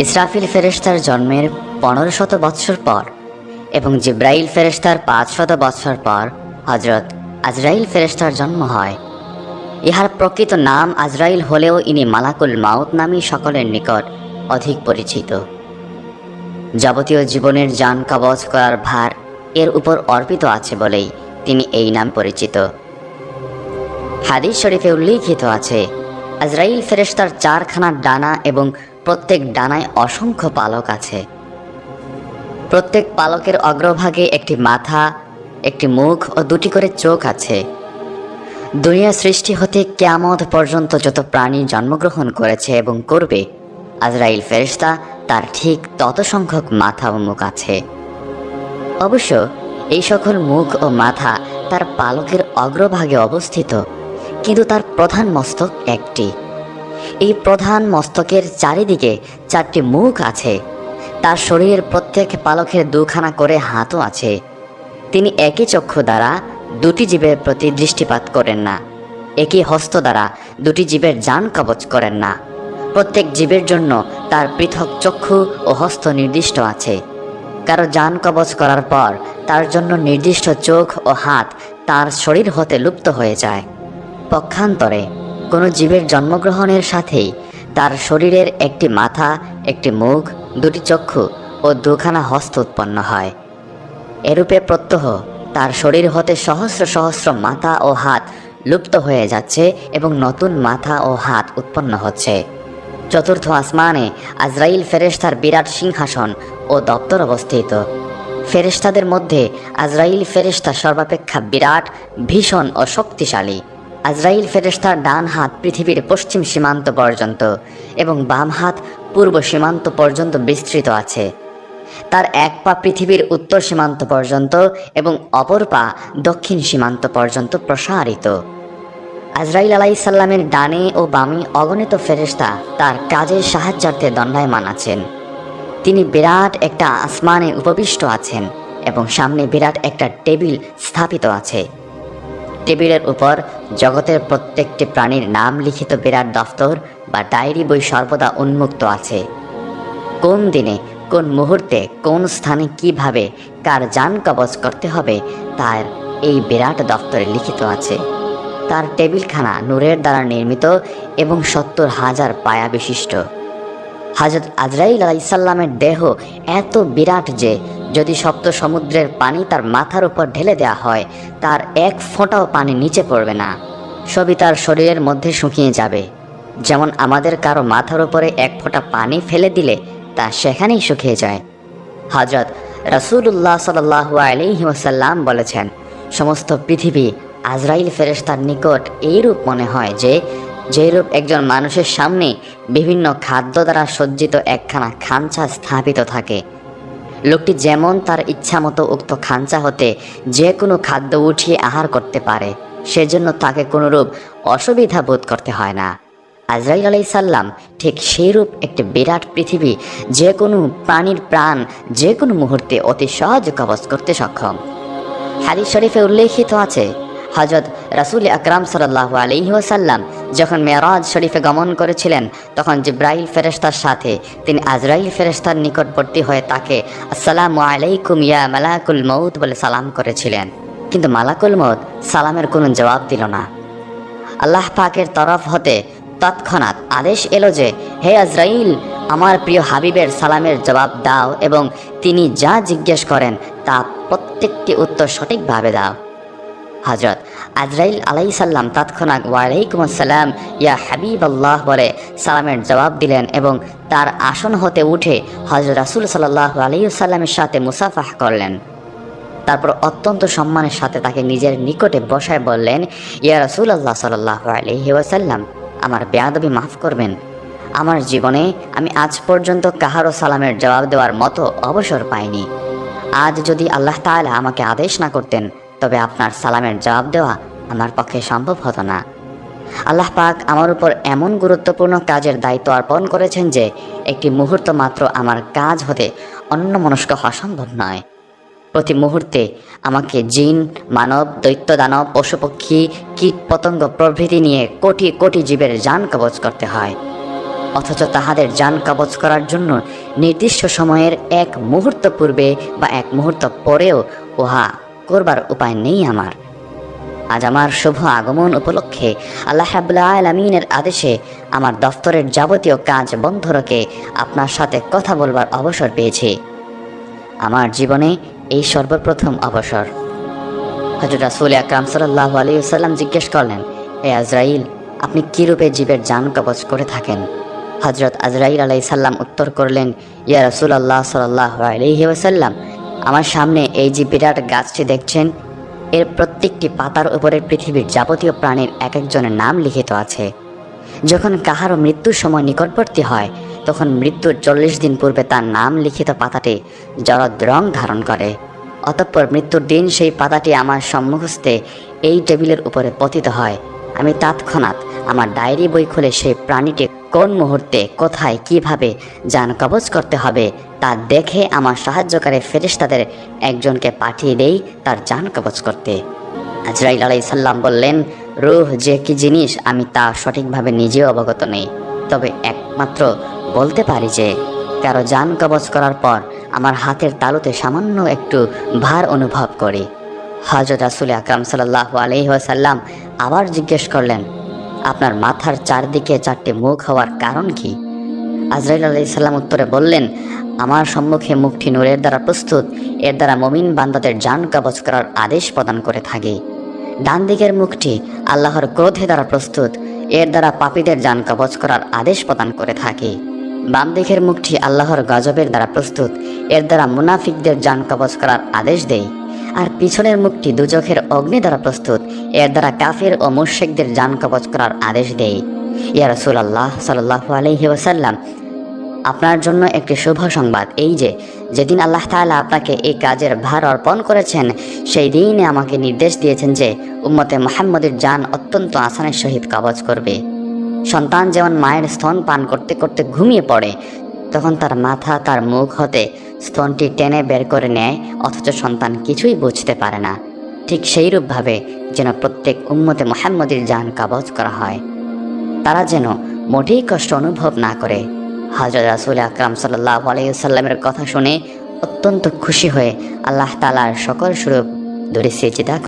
ইসরাফিল ফেরেস্তার জন্মের পনেরো শত বৎসর পর এবং জিব্রাইল ফেরেস্তার পাঁচ শত বৎসর পর হজরত আজরাইল ফেরেস্তার জন্ম হয়। ইহার প্রকৃত নাম আজরাইল হলেও ইনি মালাকুল মাউত নামী সকলের নিকট অধিক পরিচিত। যাবতীয় জীবনের যান কবচ করার ভার এর উপর অর্পিত আছে বলেই তিনি এই নাম পরিচিত। হাদিস শরীফে উল্লিখিত আছে, আজরাইল ফেরেস্তার চারখানা ডানা এবং প্রত্যেক ডানায় অসংখ্য পালক আছে। প্রত্যেক পালকের অগ্রভাগে একটি মাথা, একটি মুখ ও দুটি করে চোখ আছে। দুনিয়া সৃষ্টি হতে কেয়ামত পর্যন্ত যত প্রাণী জন্মগ্রহণ করেছে এবং করবে, আজরাইল ফেরেশতা তার ঠিক তত সংখ্যক মাথা ও মুখ আছে। অবশ্য এই সকল মুখ ও মাথা তার পালকের অগ্রভাগে অবস্থিত, কিন্তু তার প্রধান মস্তক একটি। এই প্রধান মস্তকের চারিদিকে চারটি মুখ আছে। তার শরীরের প্রত্যেক পালকের দুখানা করে হাতও আছে। তিনি একই চক্ষু দ্বারা দুটি জীবের প্রতি দৃষ্টিপাত করেন না। একই হস্ত দ্বারা দুটি জীবের যান কবচ করেন না। প্রত্যেক জীবের জন্য তার পৃথক চক্ষু ও হস্ত নির্দিষ্ট আছে। কারও যান কবচ করার পর তার জন্য নির্দিষ্ট চোখ ও হাত তার শরীর হতে লুপ্ত হয়ে যায়। পক্ষান্তরে কোনো জীবের জন্মগ্রহণের সাথেই তার শরীরের একটি মাথা, একটি মুখ, দুটি চক্ষু ও দুখানা হস্ত উৎপন্ন হয়। এরূপে প্রত্যহ তার শরীর হতে সহস্র সহস্র মাথা ও হাত লুপ্ত হয়ে যাচ্ছে এবং নতুন মাথা ও হাত উৎপন্ন হচ্ছে। চতুর্থ আসমানে আজরাইল ফেরেশতার বিরাট সিংহাসন ও দপ্তর অবস্থিত। ফেরেশতাদের মধ্যে আজরাইল ফেরেশতা সর্বাপেক্ষা বিরাট, ভীষণ ও শক্তিশালী। আজরাইল ফেরেশতার ডান হাত পৃথিবীর পশ্চিম সীমান্ত পর্যন্ত এবং বাম হাত পূর্ব সীমান্ত পর্যন্ত বিস্তৃত আছে। তার এক পা পৃথিবীর উত্তর সীমান্ত পর্যন্ত এবং অপর পা দক্ষিণ সীমান্ত পর্যন্ত প্রসারিত। আজরাইল আলাইসাল্লামের ডানে ও বামে অগণিত ফেরেশতা তার কাজের সাহায্যার্থে দণ্ডায়মান আছেন। তিনি বিরাট একটা আসমানে উপবিষ্ট আছেন এবং সামনে বিরাট একটা টেবিল স্থাপিত আছে। টেবিলের উপর জগতের প্রত্যেকটি প্রাণীর নাম লিখিত বিরাট দফতর বা ডায়েরি বই সর্বদা উন্মুক্ত আছে। কোন দিনে, কোন মুহূর্তে, কোন স্থানে কীভাবে, কার যান কবচ করতে হবে, তার এই বিরাট দফতরে লিখিত আছে। তার টেবিলখানা নূরের দ্বারা নির্মিত এবং সত্তর হাজার পায়া বিশিষ্ট। হাজরত আজরাইল আলাইসাল্লামের দেহ এত বিরাট যে যদি সপ্ত সমুদ্রের পানি তার মাথার উপর ঢেলে দেওয়া হয়, তার এক ফোঁটাও পানি নিচে পড়বে না। সবই তার শরীরের মধ্যে শুকিয়ে যাবে। যেমন আমাদের কারও মাথার উপরে এক ফোঁটা পানি ফেলে দিলে, তা সেখানেই শুকিয়ে যায়। হজরত রসুল্লাহ সাল্লাহু আলহি ওসাল্লাম বলেছেন, সমস্ত পৃথিবী আজরাইল ফেরেশতার নিকট এইরূপ মনে হয় যে, যেরূপ একজন মানুষের সামনে বিভিন্ন খাদ্য দ্বারা সজ্জিত একখানা খাঞ্চা স্থাপিত থাকে লোকটি যেমন তার ইচ্ছা মতো উক্ত খাঞ্চা হতে যে কোনো খাদ্য উঠিয়ে আহার করতে পারে, সেজন্য তাকে কোনোরূপ অসুবিধা বোধ করতে হয় না। আজরাইল আলাই সাল্লাম ঠিক সেইরূপ একটি বিরাট পৃথিবী যে কোনো প্রাণীর প্রাণ যে কোনো মুহূর্তে অতি সহজ কবচ করতে সক্ষম। হাদিস শরীফে উল্লেখিত আছে হজরত রাসুল আকরাম সাল্লাহ আলহিহাসাল্লাম যখন মেয়ারাজ শরীফে গমন করেছিলেন, তখন জিব্রাইল ফেরেস্তার সাথে, তিনি আজরাইল ফেরেস্তার নিকটবর্তী হয়ে তাকে, আসসালামু আলাইকুম ইয়া মালাকুল মৌত বলে সালাম করেছিলেন। কিন্তু মালাকুল মৌত সালামের কোনো জবাব দিল না। আল্লাহ পাকের তরফ হতে তৎক্ষণাৎ আদেশ এলো যে, হে আজরাইল, আমার প্রিয় হাবিবের সালামের জবাব দাও এবং তিনি যা জিজ্ঞেস করেন তা প্রত্যেকটি উত্তর সঠিকভাবে দাও। হজরত আজরাইল আলাই সাল্লাম তৎক্ষণাৎ ওয়ালাইকুম আসসালাম, ইয়া হাবিব আল্লাহ বলে সালামের জবাব দিলেন এবং তার আসন হতে উঠে হজরত রাসুল সাল্লাহ আলাইসাল্লামের সাথে মুসাফাহ করলেন। তারপর অত্যন্ত সম্মানের সাথে তাকে নিজের নিকটে বসায় বললেন, ইয়া রসুল আল্লাহ সাল্লাহ আলহি ওয়াসাল্লাম, আমার বেয়াদবি মাফ করবেন। আমার জীবনে আমি আজ পর্যন্ত কাহারও সালামের জবাব দেওয়ার মতো অবসর পাইনি। আজ যদি আল্লাহ তাআলা আমাকে আদেশ না করতেন তবে আপনার সালামের জবাব দেওয়া আমার পক্ষে সম্ভব হতো না। আল্লাহ পাক আমার উপর এমন গুরুত্বপূর্ণ কাজের দায়িত্ব অর্পণ করেছেন যে, একটি মুহূর্ত মাত্র আমার কাজ হতে অন্য মনস্ক হওয়া সম্ভব নয়। প্রতি মুহূর্তে আমাকে জিন, মানব, দৈত্য, দানব, পশুপক্ষী, কীট, পতঙ্গ প্রভৃতি নিয়ে কোটি কোটি জীবের যান কবচ করতে হয়। অথচ তাহাদের যান কবচ করার জন্য নির্দিষ্ট সময়ের এক মুহূর্ত পূর্বে বা এক মুহূর্ত পরেও উহা করবার উপায় নেই আমার। আজ আমার শুভ আগমন উপলক্ষে আল্লাহ রাবুল্লাহ আলমিনের আদেশে আমার দফতরের যাবতীয় কাজ বন্ধ রেখে আপনার সাথে কথা বলবার অবসর পেয়েছি। আমার জীবনে এই সর্বপ্রথম অবসর। হজরত রাসুল আকরাম সাল্লাহ আলী সাল্লাম জিজ্ঞেস করলেন, এ আজরাইল, আপনি কী রূপে জীবের যান কবচ করে থাকেন? হজরত আজরাইল আলাই সাল্লাম উত্তর করলেন, ইয়া রসুল আল্লাহ সাল্লাহ আলহি ওসাল্লাম আমার সামনে এই যে বিরাট গাছটি দেখছেন, এর প্রত্যেকটি পাতার উপরে পৃথিবীর যাবতীয় প্রাণীর এক একজনের নাম লিখিত আছে। যখন কাহারও মৃত্যুর সময় নিকটবর্তী হয়, তখন মৃত্যুর চল্লিশ দিন পূর্বে তার নাম লিখিত পাতাটি জরদ রং ধারণ করে। অতঃপর মৃত্যুর দিন সেই পাতাটি আমার সম্মুখস্থে এই টেবিলের উপরে পতিত হয়। আমি তৎক্ষণাৎ আমার ডায়েরি বই খুলে সেই প্রাণীটি কোন মুহূর্তে, কোথায়, কীভাবে, যান কবজ করতে হবে তা দেখে আমার সাহায্যকারী ফেরেশতাদের একজনকে পাঠিয়ে দেই তার যান কবজ করতে। আজরাইল আলাই সাল্লাম বললেন, রুহ যে কি জিনিস আমি তা সঠিকভাবে নিজেও অবগত নেই। তবে একমাত্র বলতে পারি যে, কারও যান কবজ করার পর আমার হাতের তালুতে সামান্য একটু ভার অনুভব করি। হজরত রাসুল আকরাম সাল্লাহ আলহিহাসাল্লাম আবার জিজ্ঞেস করলেন, আপনার মাথার চারদিকে চারটি মুখ হওয়ার কারণ কি? আজরাইল আলাই সাল্লাম উত্তরে বললেন আমার সম্মুখে মুখটি নূরের দ্বারা প্রস্তুত, এর দ্বারা মমিন বান্দাদের যান কবচ করার আদেশ প্রদান করে থাকে। ডান দিকের মুখটি আল্লাহর ক্রোধে দ্বারা প্রস্তুত, এর দ্বারা পাপীদের যান কবচ করার আদেশ প্রদান করে থাকে। বাম দিকের মুখটি আল্লাহর গজবের দ্বারা প্রস্তুত, এর দ্বারা মুনাফিকদের যান কবচ করার আদেশ দেয়। আর পিছনের মুখটি দুচোখের অগ্নি দ্বারা প্রস্তুত, এর দ্বারা কাফির ও মুর্শেকদের যান কবচ করার আদেশ দেয়। ইয়া রসুল আল্লাহ সাল্লাহ আলহি ওসাল্লাম আপনার জন্য একটি শুভ সংবাদ, এই যে, যেদিন আল্লাহ তাআলা আপনাকে এই কাজের ভার অর্পণ করেছেন, সেই দিনে আমাকে নির্দেশ দিয়েছেন যে, উম্মতে মোহাম্মদের যান অত্যন্ত আসানের সহিত কবচ করবে। সন্তান যেমন মায়ের স্তন পান করতে করতে ঘুমিয়ে পড়ে, তখন তার মাথা, তার মুখ হতে স্তনটি টেনে বের করে নেয়, অথচ সন্তান কিছুই বুঝতে পারে না। ঠিক সেইরূপভাবে যেন প্রত্যেক উম্মতে মোহাম্মদের যান কাবজ করা হয়। তারা যেন মোটেই কষ্ট অনুভব না করে। হজরত রাসুল আকরাম সাল্লাহ আলাইসাল্লামের কথা শুনে অত্যন্ত খুশি হয়ে আল্লাহ তালার সকল স্বরূপ ধরে সেচিদা